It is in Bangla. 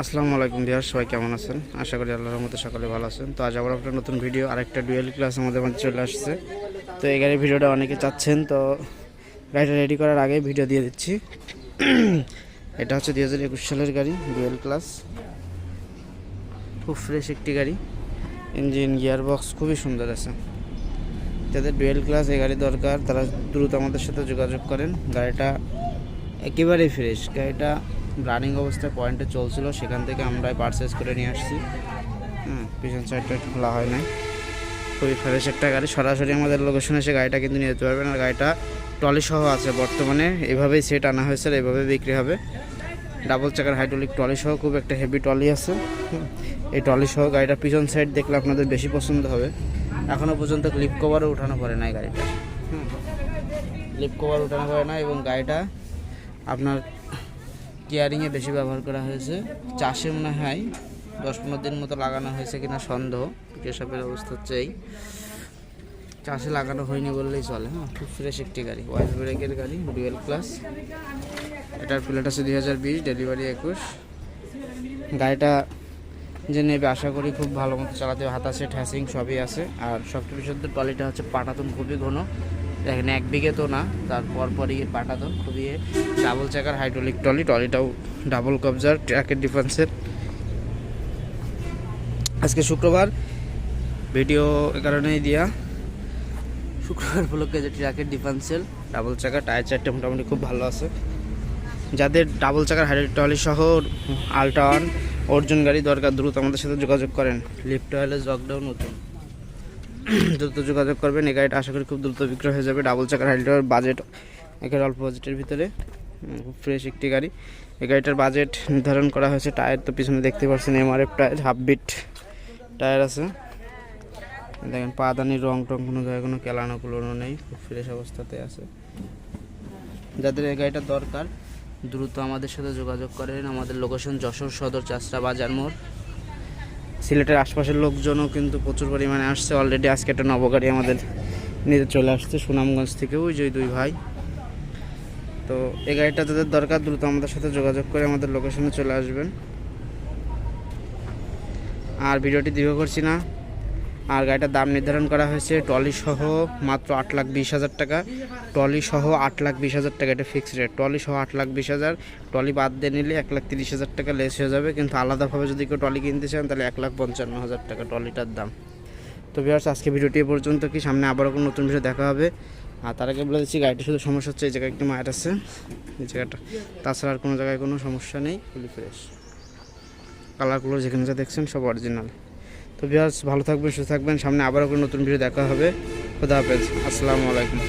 আসসালামু আলাইকুম বিহার সবাই কেমন আছেন? আশা করি আল্লাহর রহমতে সকালে ভালো আছেন। তো আজ আবার একটা নতুন ভিডিও আরেকটা ডুয়েল ক্লাস আমাদের মধ্যে চলে আসছে। তো এই গাড়ির ভিডিওটা অনেকে চাচ্ছেন, তো গাড়িটা রেডি করার আগে ভিডিও দিয়ে দিচ্ছি। এটা হচ্ছে দুই হাজার একুশ সালের গাড়ি ডুয়েল ক্লাস খুব ফ্রেশ একটি গাড়ি। ইঞ্জিন গিয়ার বক্স খুবই সুন্দর আছে। যাদের ডুয়েল ক্লাস এই গাড়ি দরকার, তারা দ্রুত আমাদের সাথে যোগাযোগ করেন। গাড়িটা একেবারেই ফ্রেশ গাড়িটা রানিং অবস্থায় পয়েন্টে চলছিল, সেখান থেকে আমরা পারচেস করে নিয়ে আসছি। হ্যাঁ পিছন সাইডটা খোলা হয় নাই। খুবই ফ্রেশ একটা গাড়ি। সরাসরি আমাদের লোকেশনে এসে গাড়িটা কিন্তু নিয়ে যেতে পারবেন। আর গাড়িটা ট্রলি সহ আছে বর্তমানে। এভাবেই সেট আনা হয়েছে আর এভাবে বিক্রি হবে। ডাবল চাকার হাইড্রোলিক ট্রলি সহ খুব একটা হেভি ট্রলি আছে। এই ট্রলি সহ গাড়িটা পিছন সাইড দেখলে আপনাদের বেশি পছন্দ হবে। এখনও পর্যন্ত ক্লিপ কভারও উঠানো পড়ে নাই গাড়িটা। ক্লিপ কভার উঠানো পড়ে না এবং গাড়িটা আপনার কেয়ারিংয়ে বেশি ব্যবহার করা হয়েছে। চাষে মনে হয় দশ পনেরো দিন মতো লাগানো হয়েছে কিনা সন্দেহ। কেশবের অবস্থা হচ্ছে এই। চাষে লাগানো হয়নি বললেই চলে হ্যাঁ? খুব ফ্রেশ একটি গাড়ি। ওয়াইল ব্রেকের গাড়ি ডুয়েল ক্লাস এটার প্লেট আছে দুই হাজার বিশ ডেলিভারি একুশ। গাড়িটা যে নেবে আশা করি খুব ভালো মতো চালাতে। হাত ঠ্যাসিং সবই আছে। আর সবচেয়ে বিশুদ্ধ ট্রলিটা হচ্ছে পাটাতন খুবই ঘন। দেখেন এক বিঘে তো না, তার পরপরই পাটাতন খুবই ডাবল চাকার হাইড্রোলিক ট্রলি ট্রলিটাও ডাবল কবজার ট্র্যাকের ডিফেন্সের আজকে শুক্রবার ভিডিও এ কারণেই দিয়া শুক্রবার উপলক্ষে যে ট্র্যাকের ডিফেন্সেল ডাবল চাকা টায়ার চারটে মোটামুটি খুব ভালো আছে। যাদের ডাবল চাকার হাইড্রোলিক ট্রলি সহ ওয়ান অর্জুন গাড়ি দরকার, দ্রুত আমাদের সাথে যোগাযোগ করেন। লিফট অয়েলে জকডাউন নতুন। দ্রুত যোগাযোগ করবেন। এই গাড়িটা আশা করি খুব দ্রুত বিক্রয় হয়ে যাবে। ডাবল চাকার হাইড্রোর বাজেট একের অল্প বাজেটের ভিতরে। ফ্রেশ একটি গাড়ি। এই গাড়িটার বাজেট নির্ধারণ করা হয়েছে। টায়ার তো পিছনে দেখতে পাচ্ছেন এমআরএফ টায়ার হাফ বিট টায়ার আছে। দেখেন পাদানির রং টং কোনো জায়গায় কোনো কেলানো কুলোনো নেই। খুব ফ্রেশ অবস্থাতে আছে। যাদের এই গাড়িটা দরকার, দ্রুত আমাদের সাথে যোগাযোগ করেন। আমাদের লোকেশন যশোর সদর চাষরা বাজার মোড়। সিলেটের আশপাশের লোকজনও কিন্তু প্রচুর পরিমাণে আসছে। অলরেডি আজকে একটা নবগাড়ি আমাদের নিতে চলে আসছে সুনামগঞ্জ থেকে ওই যে দুই ভাই। তো এই গাড়িটা যাদের দরকার দ্রুত আমাদের সাথে যোগাযোগ করে আমাদের লোকেশনে চলে আসবেন। আর ভিডিওটি দীর্ঘ করছি না। আর গাড়িটার দাম নির্ধারণ করা হয়েছে। ট্রলি সহ মাত্র আট লাখ বিশ হাজার টাকা। ট্রলি সহ আট লাখ বিশ হাজার টাকা এটা ফিক্সড রেট ট্রলি সহ আট লাখ বিশ হাজার। ট্রলি বাদ দিয়ে নিলে এক লাখ তিরিশ হাজার টাকা লেস হয়ে যাবে। কিন্তু আলাদাভাবে যদি কেউ ট্রলি কিনতে চান, তাহলে এক লাখ পঞ্চান্ন হাজার টাকা ট্রলিটার দাম। তো ভিউয়ার্স, আজকে ভিডিওটি পর্যন্ত কি? সামনে আবারও কোনো নতুন ভিডিও দেখা হবে। আর তার আগে বলে দিচ্ছি, গাড়িটি শুধু সমস্যা হচ্ছে এই জায়গায় একটু মায়ের আছে। এই জায়গাটা। তাছাড়া আর কোনো জায়গায় কোনো সমস্যা নেই। Fully fresh. কালারগুলো যেখানে যা দেখছেন সব অরিজিনাল তো ভিউয়ার্স, ভালো থাকবেন, সুস্থ থাকবেন। সামনে আবারও নতুন ভিডিও দেখা হবে। খুদা হাফেজ। আসসালামু আলাইকুম।